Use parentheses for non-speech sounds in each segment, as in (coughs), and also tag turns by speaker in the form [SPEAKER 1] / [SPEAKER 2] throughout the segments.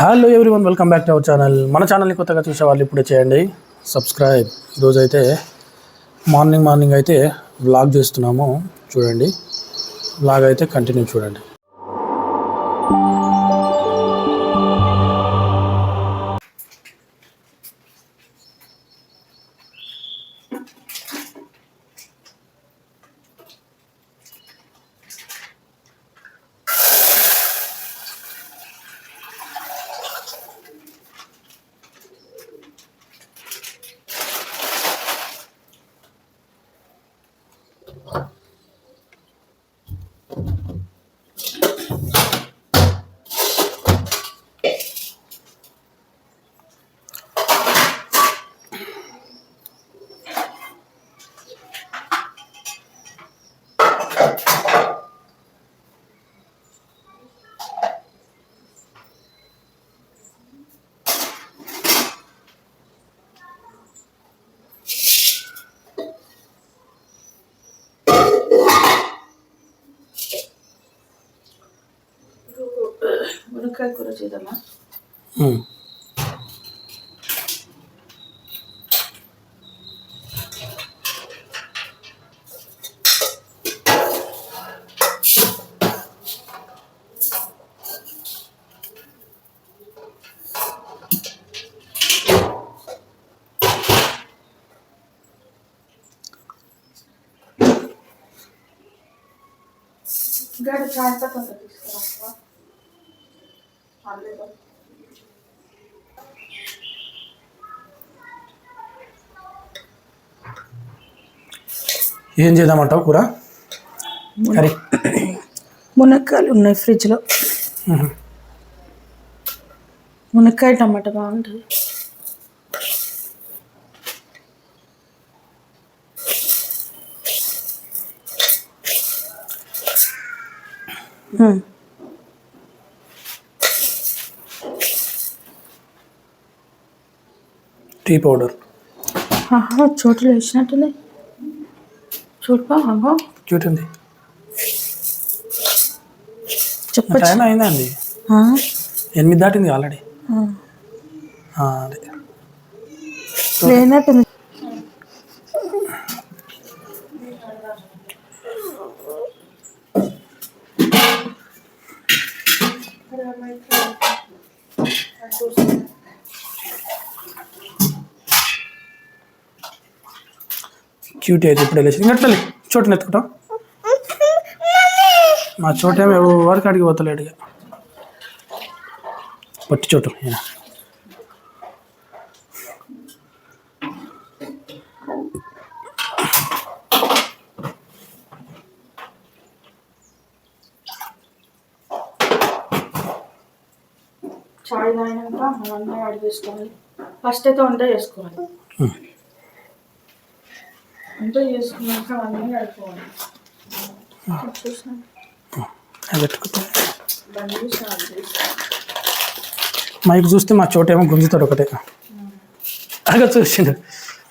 [SPEAKER 1] Hello everyone welcome back to our channel మన ఛానల్ని కొత్తగా చూసే వాళ్ళు ఇప్పుడే చేయండి. సబ్స్క్రైబ్ ఈరోజు అయితే మార్నింగ్ మార్నింగ్ అయితే వ్లాగ్ చేస్తున్నాము. చూడండి. వ్లాగ్ అయితే కంటిన్యూ చూడండి.
[SPEAKER 2] మునక్కాయ కూర చేద్దామా
[SPEAKER 1] మ్మ్.
[SPEAKER 2] గడి చాయ్ పత్తా తీసుకురా అల్లేదు
[SPEAKER 1] ఏం చేద్దామంటావు కూర? కర్రీ.
[SPEAKER 2] మునక్కాయలు ఉన్నాయి ఫ్రిడ్జ్లో. మునక్కాయ టమాటా బాగుంటుంది మ్మ్.
[SPEAKER 1] Tea powder.
[SPEAKER 2] చోట్లు వేసినట్టుంది చూడపా అగో.
[SPEAKER 1] చూడండి.
[SPEAKER 2] చెప్పచ్చు.
[SPEAKER 1] టైం అయిందండి. ఎనిమిది దాటింది ఆల్రెడీ. అదే.
[SPEAKER 2] లేనట్టుంది.
[SPEAKER 1] క్యూటీ అయితే ఇప్పుడు వెళ్ళేసి ఇంకా తల్లి చోటుని ఎత్తుకుంటాం మా చోట ఏమో ఎవరికి అడిగి పోతలేడు పట్టి చోటు.
[SPEAKER 2] చాయ్ తాగినాక చేసుకోవాలి ఫస్ట్ అయితే వంట చేసుకోవాలి.
[SPEAKER 1] హ్మ్.
[SPEAKER 2] వంట చేసుకున్నాక అవన్నీ ఆడుకోవాలి చూసాను
[SPEAKER 1] అది పెట్టుకుంటే
[SPEAKER 2] బండి స్టార్ట్ చేస్తాను
[SPEAKER 1] మైక్ చూస్తే మా చోట ఏమో గుంజుతాడు ఒకటే. అగా చూసిండు.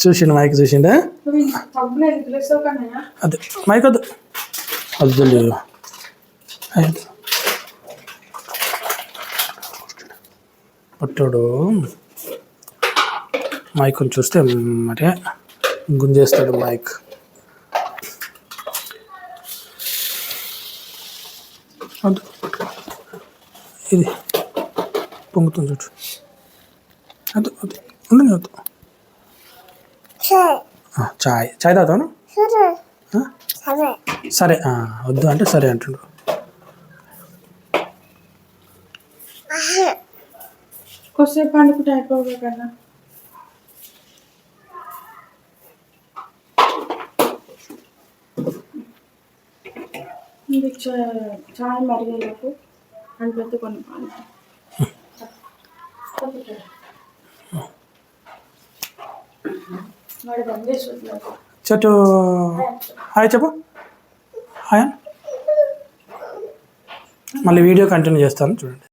[SPEAKER 1] చూసిండు మైక్ చూసిండే అదే. మైక్ వద్దు. వద్దు లేదు. పుట్టాడు. మైకుని చూస్తే మరి గుంజేస్తాడు మైక్. ఇది. పొంగుతుంది చూడు. వద్దు వద్దు ఉండండి వద్దు చాయ్. చాయ్ తాగుతాను సరే. వద్దు అంటే సరే అంటుండు.
[SPEAKER 2] కొద్దిసేపు పండుకుంటే అయిపోగా కదా. ఇది చా- చాయ్ మరిగేలకు అని పెద్ద కొన్ని
[SPEAKER 1] చెట్టు హాయ్ చెప్పు. హాయ్. మళ్ళీ వీడియో కంటిన్యూ చేస్తాను చూడండి.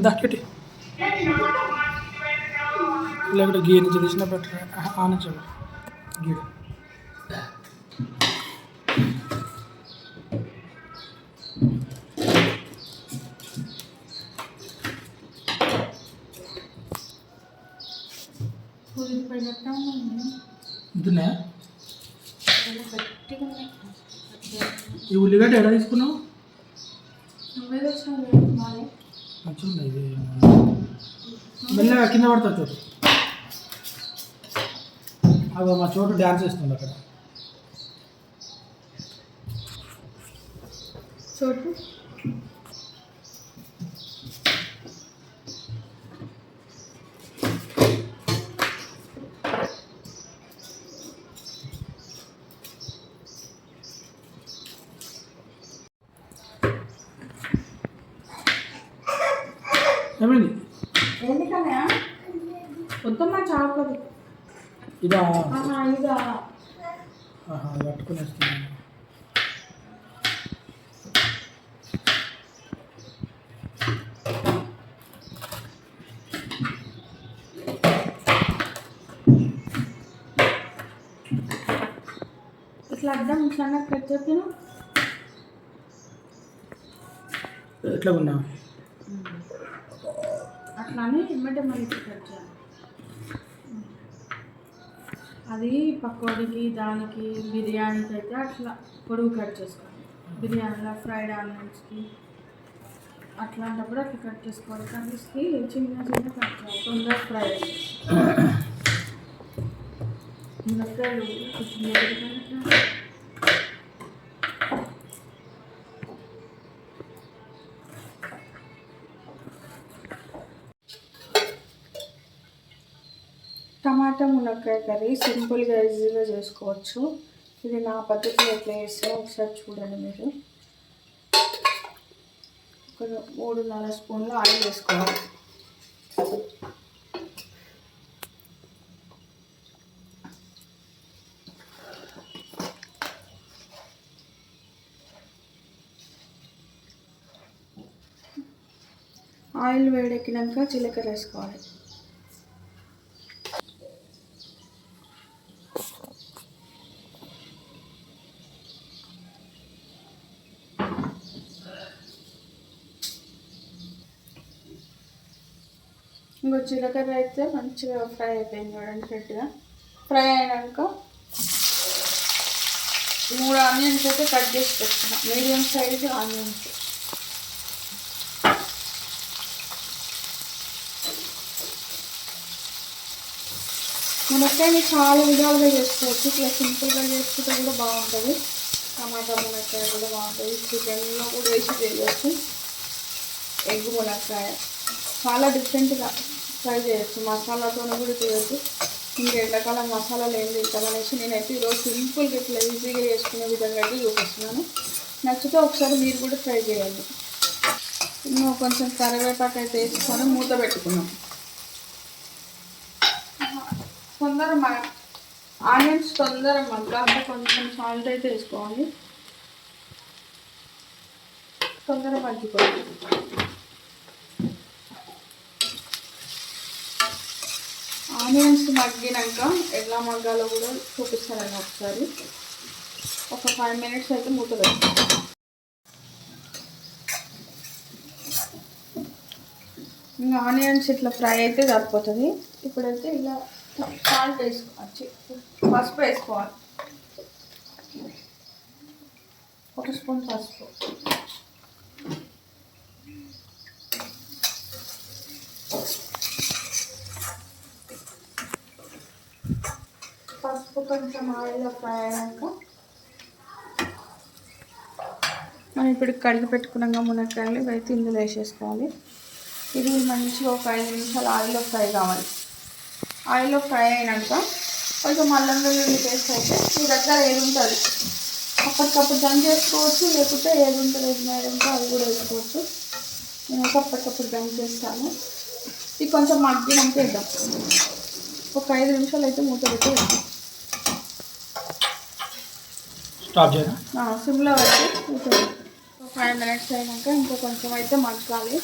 [SPEAKER 1] దాకెట్టి లేకపోతే గీ నుంచి తీసిన బెటర్ ఆ నుంచి గీడు
[SPEAKER 2] ఉల్లిపోయినట్టు ఉంది
[SPEAKER 1] ఇంతున్నాయా
[SPEAKER 2] చాలా గట్టిగా ఉన్నాయి
[SPEAKER 1] ఈ ఉల్లిగడ్డ ఎలా తీసుకున్నావు
[SPEAKER 2] నువ్వే తెచ్చినావు
[SPEAKER 1] మెల్లగా కింద పడతా చోటు అదో మా చోటు డ్యాన్స్ వేస్తుంది అక్కడ.
[SPEAKER 2] చోటు?
[SPEAKER 1] ఇదా?
[SPEAKER 2] ఇదా.
[SPEAKER 1] పట్టుకుని వస్తున్నాను
[SPEAKER 2] ఇట్లా అర్థం సన్న కట్ చెప్పిన
[SPEAKER 1] ఎట్లా ఉన్నా?
[SPEAKER 2] అట్లానే ఇమ్మటే మళ్ళీ ఇట్లా కట్ చేయాలి. అది పకోడీకి దానికి బిర్యానీకి అయితే అట్లా పొడుగు కట్ చేసుకోవాలి. బిర్యానీలో ఫ్రైడ్ ఆనియన్స్కి అట్లాంటప్పుడు అట్లా కట్ చేసుకోవాలి. కర్రీస్కి చిన్న చిన్న కట్ చేయాలి. తొందరగా ఫ్రై మునక్కాయలు (coughs) కొంచెం టమాటా మునక్కాయ కర్రీ సింపుల్గా ఈజీగా చేసుకోవచ్చు. ఇది నా పద్ధతిలో ఎట్లా చేస్తే ఒకసారి చూడండి మీరు. ఒక మూడు నాలుగు స్పూన్లు ఆయిల్ వేసుకోవాలి. ఆయిల్ వేడెక్కినాక జీలకర్ర వేసుకోవాలి. ఇంకో జీలకర్ర అయితే మంచిగా ఫ్రై అయిపోయింది చూడండి గట్టిగా. ఫ్రై అయినాక మూడు ఆనియన్స్ అయితే కట్ చేసి పెట్టుకున్నా. Medium size onions. మునక్కాయని చాలా విధాలుగా చేసుకోవచ్చు. ఇట్లా సింపుల్గా చేసుకుంటే కూడా బాగుంటుంది. టమాటా మునక్కాయ కూడా బాగుంటుంది. చికెన్లో కూడా వేసి చేయవచ్చు ఎగ్ మునక్కాయ. చాలా డిఫరెంట్గా ట్రై చేయొచ్చు. మసాలాతో కూడా చేయొచ్చు. ఇంకా ఎండాకాలం మసాలాలు ఏం చేస్తామనేసి నేనైతే ఈరోజు సింపుల్గా ఇట్లా ఈజీగా చేసుకునే విధంగా అయితే చూపిస్తున్నాను. నచ్చితే ఒకసారి మీరు కూడా ట్రై చేయండి. ఇంకా కొంచెం కరివేపాకు అయితే వేసుకొని మూత పెట్టుకున్నాం తొందర ఆనియన్స్ తొందర మగ్గాక కొంచెం సాల్ట్ అయితే వేసుకోవాలి. తొందర మగ్గిపోయింది ఆనియన్స్ మగ్గినాక ఎలా మగ్గాలో కూడా చూపిస్తానండి ఒకసారి. ఒక ఫైవ్ మినిట్స్ అయితే మూత ఇంకా ఆనియన్స్ ఇట్లా ఫ్రై అయితే సరిపోతుంది. ఇప్పుడైతే ఇలా సాల్ట్ వేసుకోవచ్చు పసుపు వేసుకోవాలి. ఒక స్పూన్ పసుపు పసుపు కొంచెం ఆయిల్లో ఫ్రై అయ్యాక మనం ఇప్పుడు కడిగి పెట్టుకున్నాక మునక్కాయలు ఇవైతే ఇందులో వేసేసుకోవాలి. ఇది మంచిగా ఒక ఐదు నిమిషాలు ఆయిల్లో ఫ్రై కావాలి. ఆయిల్లో ఫ్రై అయినాక కొంచెం అల్లం వెల్లుల్లి పేస్ట్ అయితే మీ దగ్గర ఏది ఉంటుంది అప్పటికప్పుడు దమ్ చేసుకోవచ్చు లేకపోతే ఏది ఉంటుంది ఏది మేడంతో అది కూడా వేసుకోవచ్చు. నేనైతే అప్పటికప్పుడు దమ్ చేస్తాను ఇది కొంచెం మగ్గినాక వేద్దాం. ఒక ఐదు నిమిషాలు అయితే మూత పెట్టి వేద్దాం.
[SPEAKER 1] స్టాప్ చేయడం
[SPEAKER 2] సిమ్లో వచ్చి ఒక ఫైవ్ మినిట్స్ అయినాక ఇంకా కొంచెం అయితే మగ్గాలి.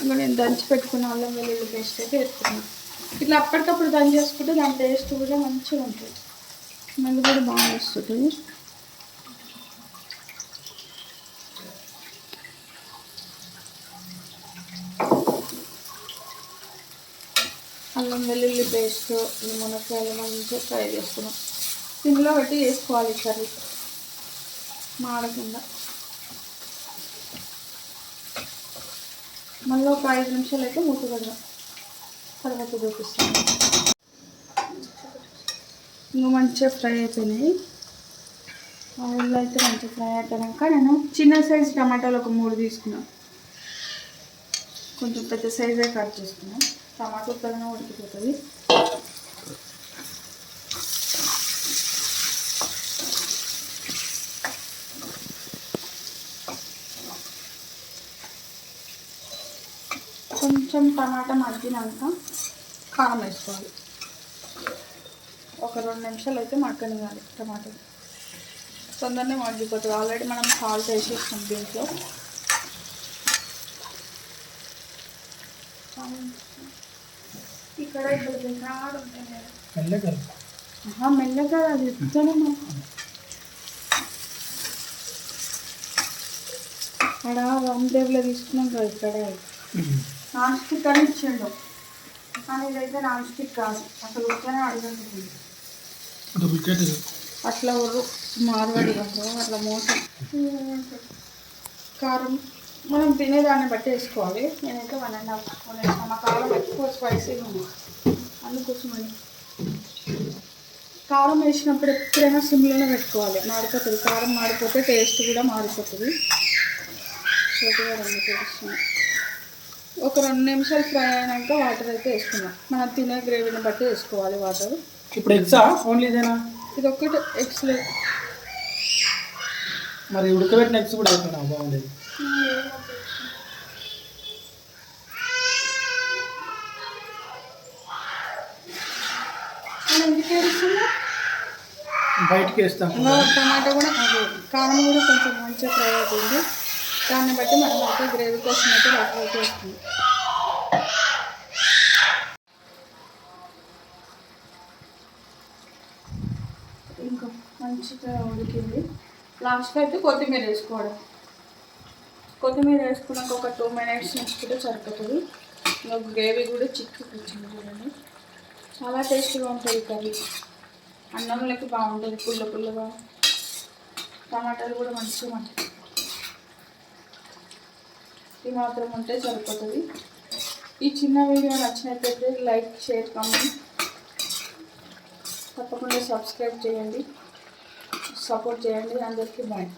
[SPEAKER 2] ఇంకా నేను దంచి పెట్టుకున్న అల్లం వెల్లుల్లి పేస్ట్ అయితే వేసుకున్నాను ఇట్లా అప్పటికప్పుడు దంచి చేసుకుంటే దాని టేస్ట్ కూడా మంచిగా ఉంటుంది. మళ్ళీ కూడా బాగా వస్తుంది. అల్లం వెల్లుల్లి పేస్ట్ మునక్కాయలు మంచిగా ఫ్రై చేసుకున్నాం. సిమ్లో పెట్టి వేసుకోవాలి కర్రీ. మాడకుండా. మళ్ళీ ఒక ఐదు నిమిషాలు అయితే మూత పెడదాం. తర్వాత చూపిస్తాను ఇంకా మంచిగా ఫ్రై అయిపోయినాయి. ఆయిల్లో అయితే మంచిగా ఫ్రై అయిపోయాక నేను చిన్న సైజు టమాటాలు ఒక మూడు తీసుకున్నాను కొంచెం పెద్ద సైజే కట్ చేసుకున్నాను టమాటో ఉత్తగానే ఉడికిపోతుంది. కొంచెం టమాటా మగ్గినాక కారం వేసుకోవాలి. ఒక రెండు నిమిషాలు అయితే మగ్గనివ్వాలి టమాటా. తొందరనే మగ్గిపోతుంది. ఆల్రెడీ మనం సాల్ట్ వేసేస్తాం దీంట్లో. ఇక్కడ
[SPEAKER 1] మెల్లగా.
[SPEAKER 2] మెల్లగా అది మనకు అక్కడ రామ్ టేబుల్ తీసుకున్నాం కదా ఇక్కడ. నాన్ స్టిక్ అని ఇచ్చిండు. కానీ ఇదైతే నాన్ స్టిక్ కాదు. అసలు ఉత్తనే అడుగుతుంది. అట్లా ఉర్రు మార్వాడి కదా. అట్లా మోసం. కారం. మనం తినేదాన్ని బట్టి వేసుకోవాలి. నేనైతే వన్ అండ్ హాఫ్ స్పూన్ వేసాను మా కారం ఎక్కువ స్పైసీగా ఉంది. అందుకోసమని. కారం వేసినప్పుడు ఎప్పుడైనా సిమ్లోనే పెట్టుకోవాలి. మాడిపోతుంది. కారం మాడిపోతే టేస్ట్ కూడా మాడిపోతుంది రెండు తెలుస్తుంది ఒక రెండు నిమిషాలు ఫ్రై అయినాక వాటర్ అయితే వేసుకున్నాం మనం తినే గ్రేవీని బట్టి వేసుకోవాలి వాటర్.
[SPEAKER 1] ఇప్పుడు ఎగ్జా ఓన్లీ ఇదేనా?
[SPEAKER 2] ఇది ఒక్కటి ఎక్సలెంట్
[SPEAKER 1] మరి ఉడకబెట్టిన ఎగ్స్ కూడా అయిపోయినా బాగుండేది. బయటికి వేస్తాం.
[SPEAKER 2] టమాటా కూడా కారం కూడా కొంచెం మంచిగా ఫ్రై అవుతుంది. దాన్ని బట్టి మనం అయితే గ్రేవీ కోసం అయితే వాటర్ అయితే ఇంకా మంచిగా ఉడికింది. లాస్ట్లో అయితే కొత్తిమీర వేసుకోవడం. కొత్తిమీర వేసుకున్నాక ఒక టూ మినిట్స్ ఉంచుకుంటే సరిపోతుంది. ఇంకా గ్రేవీ కూడా చిక్కుకి చూడండి. చాలా టేస్టీగా ఉంటుంది కర్రీ. అన్నంలోకి బాగుంటుంది పుల్ల పుల్లగా. టమాటాలు కూడా మంచిగా మంచి ఈ మాత్రం ఉంటే సరిపోతుంది. ఈ చిన్న వీడియో నచ్చినట్లయితే లైక్ షేర్ కామెంట్. తప్పకుండా సబ్స్క్రైబ్ చేయండి. సపోర్ట్ చేయండి. అందరికీ బాయ్.